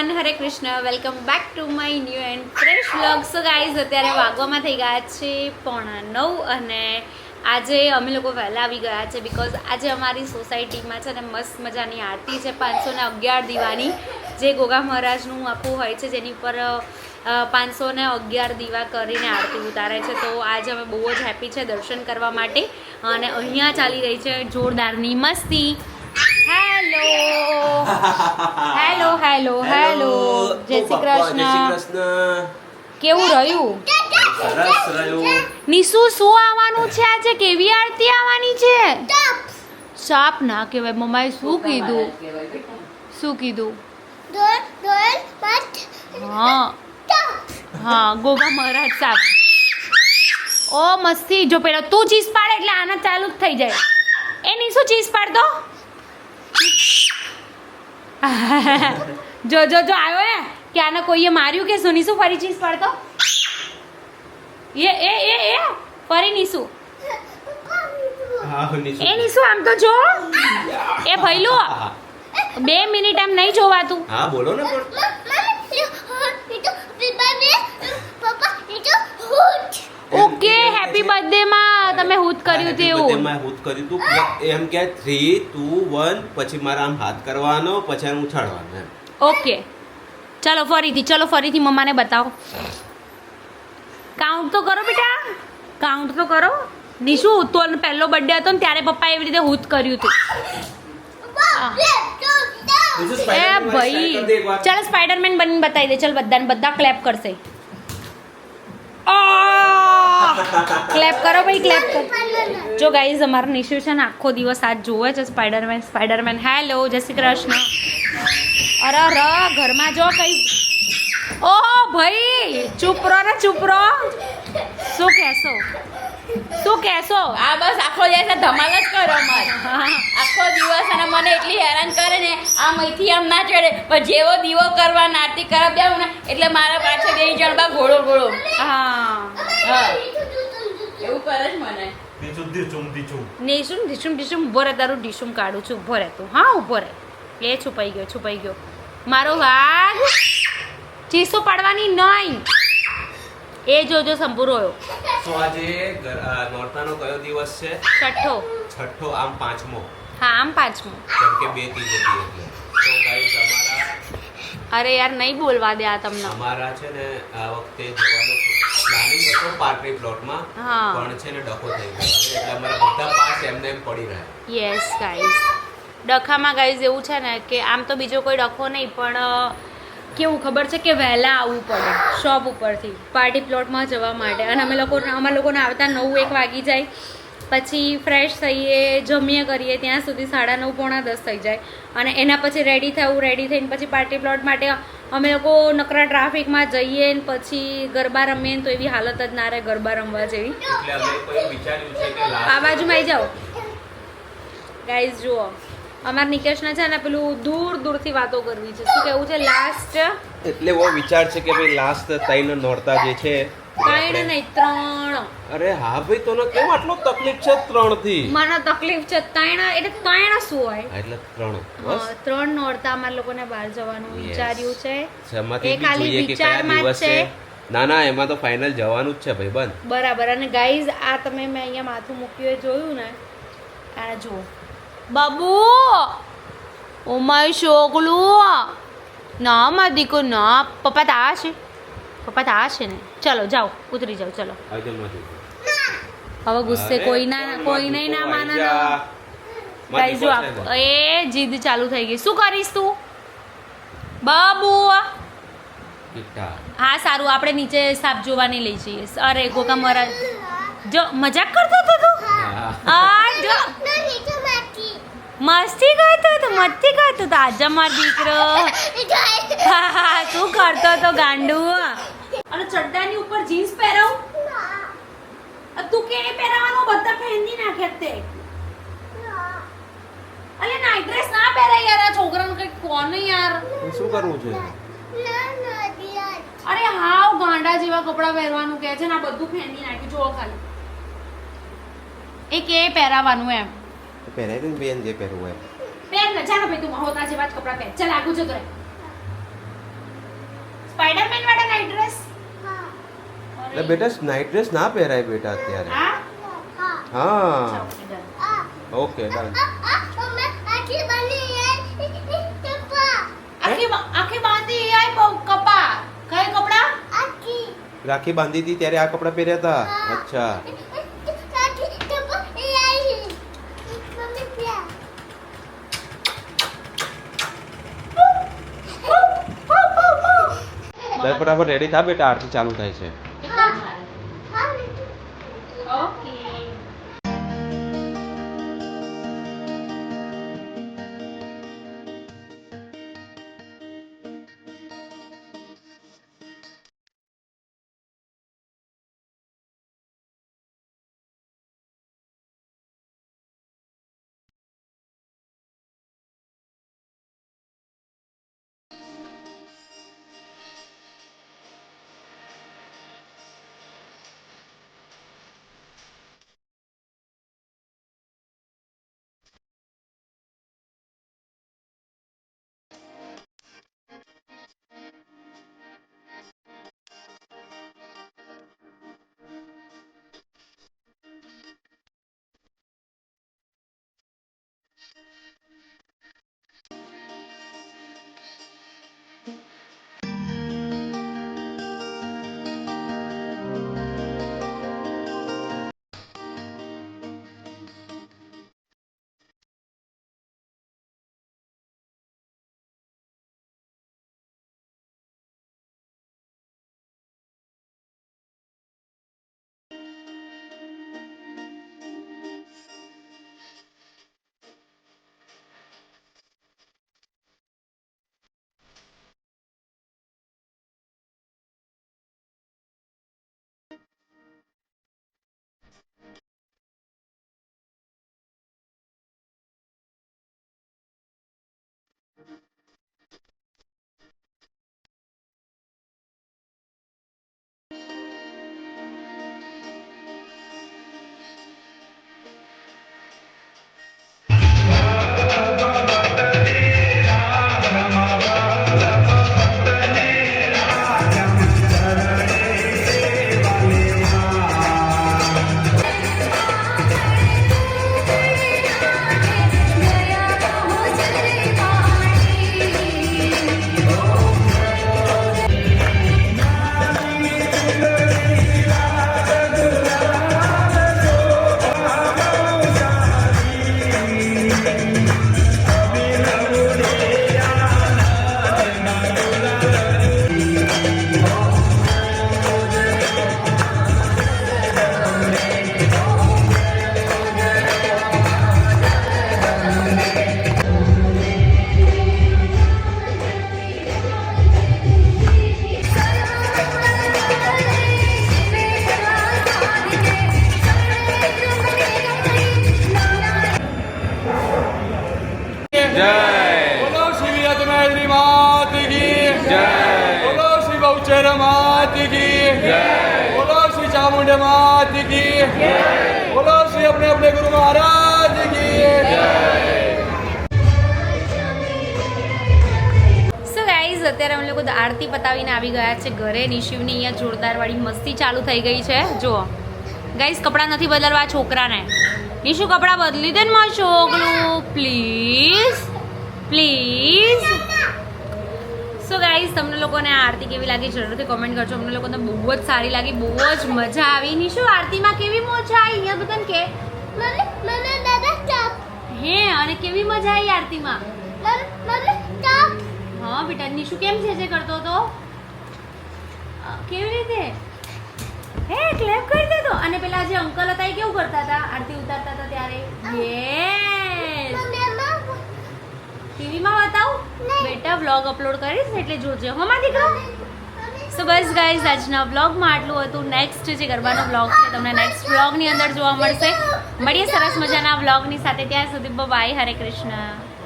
Everyone Hare Krishna welcome back to my new and fresh vlog so guys અત્યારે વાગવામાં થઈ ગયા છે પોણા નવ અને આજે અમે લોકો વહેલા આવી ગયા છે બિકોઝ આજે અમારી સોસાયટીમાં છે ને મસ્ત મજાની આરતી છે, પાંચસો ને અગિયાર દીવાની. જે ગોગા મહારાજનું આખું હોય છે, જેની ઉપર પાંચસો ને અગિયાર દીવા કરીને આરતી ઉતારે છે. તો આજે અમે બહુ જ હેપી છે દર્શન કરવા માટે. અને અહીંયા ચાલી રહી છે જોરદારની મસ્તી. હેલો હેલો હેલો હેલો જય શ્રી કૃષ્ણ. કેવું રહ્યું? સરસ રહ્યું. નિશુ શું આવવાનું છે આજે? કેવી આરતી આવવાની છે? સાપ ના કહેવાય. મમ્માએ શું કીધું? શું કીધું? હા. હા ગોગા મહારાજ સાપ. ઓ મસ્તી. જો પેલો તું ચીઝ પાડે એટલે આના ચાલુ જ થઈ જાય. એ નિશુ ચીઝ પાડ દો જો જો જો આવ્યો ને કે આને કોઈએ માર્યું કે શું? નિશુ ફરી ચીઝ પડતો? એ એ એ એ ફરી નિશુ એ નિશુ આમ તો જો. એ ભઈલું બે મિનિટ આમ નહીં જોવાતું. હા બોલો ને પણ. ઓકે હેપી બર્થડે માં તમે હૂત કર્યું Happy તેવું. મેં હૂત કર્યું તું. પણ એમ કે થ્રી ટુ વન પછી મારા આમ હાથ કરવાનો પછી હું ઉછાળવાનો ઓકે ચલો ફરીથી ચલો ફરીથી મમ્માને બતાવો. કાઉન્ટ તો કરો બેટા. કાઉન્ટ તો કરો. નિશુ તો પહેલો બર્થડે હતો ને ત્યારે પપ્પા એવી રીતે હૂત કર્યું હતું એ ભાઈ. ચાલ સ્પાઈડરમેન બનીને બતાવી દે. ચાલ બધાને બધા ક્લેપ કરશે. ક્લેપ કરો ભાઈ ક્લેપ કરો. જો ગાઈઝ અમારો નિશુ છે ને આખો દિવસ આજ જોવે છે સ્પાઈડરમેન સ્પાઈડરમેન હેલો જય શ્રી કૃષ્ણ. અરે ર ઘરમાં જો કઈ. ઓહો ભાઈ ચૂપ રહો ને ચૂપ રહો શું કહેશો? શું કહેશો? આ બસ આખો દિવસ ધમાલ જ કરો અમારે. હા આખો દિવસ અને મને એટલી હેરાન કરે ને આમ અહીંથી આમ ના ચડે. પણ જેવો દીવો કરવા નાતી કરવા ને એટલે મારા પાછળ બે જણબા ઘોડો ઘોડો. હા. હા. એવું કરે જ મને. નેશું ઢીસુમ ઢીસુમ ઊભો રહે તારું ઢીસુમ કાઢું છું ઊભો રહે તું. હા ઊભો રહે. એ છુપાઈ ગયો છુપાઈ ગયો. મારો વાઘ ચીસો પાડવાની નહીં. એ જોજો સંપૂરો તો આજે નોરતાનો કયો દિવસ છે? છઠ્ઠો. છઠ્ઠો આમ પાંચમો. હા આમ પાંચમો. કેમ કે બે ત્રીજ હતી એટલે. તો ગાઈઝ અમારા અરે યાર નહીં બોલવા દે આ તમને. અમારા છે ને આ વખતે જવાનો પ્લાનિંગ હતો પાર્ટી પ્લોટમાં હા. પણ છે ને ડખો થઈ ગયો. એટલે અમારા બધા પાસ એમને એમ પડી રહ્યા. યસ ગાઈઝ ડખામાં ગાઈઝ એવું છે ને કે આમ તો બીજો કોઈ ડખો નહીં પણ કેવું ખબર છે કે વહેલા આવવું પડે શોપ ઉપરથી પાર્ટી પ્લોટમાં જવા માટે. અને અમે લોકો અમારા લોકોને આવતા નવ એક વાગી જાય. પછી ફ્રેશ થઈએ જમીએ કરીએ ત્યાં સુધી સાડા નવ પોણા દસ થઈ જાય. અને એના પછી રેડી થવું રેડી થઈને પછી પાર્ટી પ્લોટ માટે અમે લોકો નકરા ટ્રાફિકમાં જઈએ ને પછી ગરબા રમીએ ને તો એવી હાલત જ ના રહે ગરબા રમવા જેવી. એટલે અમે કોઈ વિચાર્યું છે કે આ બાજુમાં આવી જાઓ. ગાઈઝ જુઓ. અમારા નિકેશને છે ને પેલું દૂર દૂરથી વાતો કરવી છે. શું કેવું છે? લાસ્ટ એટલે એવો વિચાર છે કે ભાઈ લાસ્ટ તૈન નોરતા જે છે ત્રણ નહીં ત્રણ. અરે હા ભાઈ તને કેમ આટલો તકલીફ છે ત્રણથી મને તકલીફ છે ત્રણ એટલે ત્રણ શું હોય? એટલે ત્રણ બસ. ત્રણ નોરતા અમારા લોકોને બહાર જવાનું વિચાર્યું છે. એ ખાલી જોઈએ કે કયા વિચારમાં છે. ના ના એમાં તો ફાઇનલ જવાનું જ છે ભાઈ બંધ. બરાબર અને ગાઈઝ આ તમે મેં અહીંયા માથું મૂક્યું એ જોયું ને? આ જુઓ. બાબુ! ઓ માય છોકલું ના મારી દીકો ના પપ્પા તા છે. પપ્પા તો આ છે ને. ચલો જાઓ ઉતરી જાઓ ચલો. હવે ગુસ્સે કોઈ ના કોણ કોઈ નહીં ના માને. ગાઈઝ જો. એ જીદ ચાલુ થઈ ગઈ. શું કરીશ તું? બાબુ. હા સારું આપણે નીચે સાપ જોવાની લઈ જઈએ. અરે ગોકા મરા જો મજાક કરતો હતો તું? આ જો. મસ્તી કરતો હતો મસ્તી કરતો હતો. આજા માર દીકરો. શું કરતો હતો ગાંડુ? ચડ્ડાની ઉપર જીન્સ પહેરાવું? તું કે એ પહેરાવાનો? બધા પહેરી નાખે તે. અલે નાઈટ ડ્રેસ ના પહેરાય યાર આ છોકરાનું કઈ કોને યાર. શું કરવું છે? અરે હાવ ગાંડા જેવા કપડાં પહેરવાનું કહે છે ને આ બધું ફેંદી નાખ્યું જો ખાલી. એ કે પહેરાવાનું એમ. પહેરાય ને બેન જે પહેરવું એમ પહેર ને ચાલો ભાઈ તું મહોતા જેવા જ કપડા પહેર. ચાલ આગું જતો રહે. સ્પાઈડરમેન વાળા નાઈટ ડ્રેસ એટલે બેટા નાઇટ ડ્રેસ ના પહેરાય બેટા અત્યારે. હા. ઓકે ડન રાખી બાંધી હતી ત્યારે આ કપડાં પહેર્યા હતા? અચ્છા. ફટાફટ રેડી થા બેટા આરતી ચાલુ થાય છે. ગૌચર માત કી. બોલો શ્રી ચામુંડ માત કી. બોલો શ્રી આપણે આપણે ગુરુ મહારાજ કી. અત્યારે અમે લોકો આરતી પતાવીને આવી ગયા છે ઘરે. નિશિવની અહીંયા જોરદારવાળી મસ્તી ચાલુ થઈ ગઈ છે. જો ગાઈસ કપડાં નથી બદલવા છોકરાને. નિશુ, કપડાં બદલી દે ને મારું છોકરું. પ્લીઝ પ્લીઝ સો ગાઈઝ તમને લોકોને આ આરતી કેવી લાગી? જરૂરથી કોમેન્ટ કરજો. અમને લોકોને બહુ જ સારી લાગી બહુ જ મજા આવી. નિશુ આરતીમાં કેવી મજા આવી? અહીંયા બધાને કે હે અને કેવી મજા આવી આરતીમાં? હા બેટા નિશુ કેમ છે જે કરતો હતો? કેવી રીતે? હે ક્લેપ કરી દેતો. અને પેલા જે અંકલ હતા એ કેવું કરતા હતા? આરતી ઉતારતા હતા ત્યારે? યસ બેટા વ્લોગ અપલોડ કરીશ એટલે જોજે, હો માં દીકરો? સો બસ ગાઈઝ આજના વ્લોગમાં આટલું હતું. નેક્સ્ટ જે ગરબાનો વ્લોગ છે, તમને નેક્સ્ટ વ્લોગની અંદર જોવા મળશે. મળીએ સરસ મજાના વ્લોગની સાથે. ત્યાં સુધી બાય હરે કૃષ્ણ.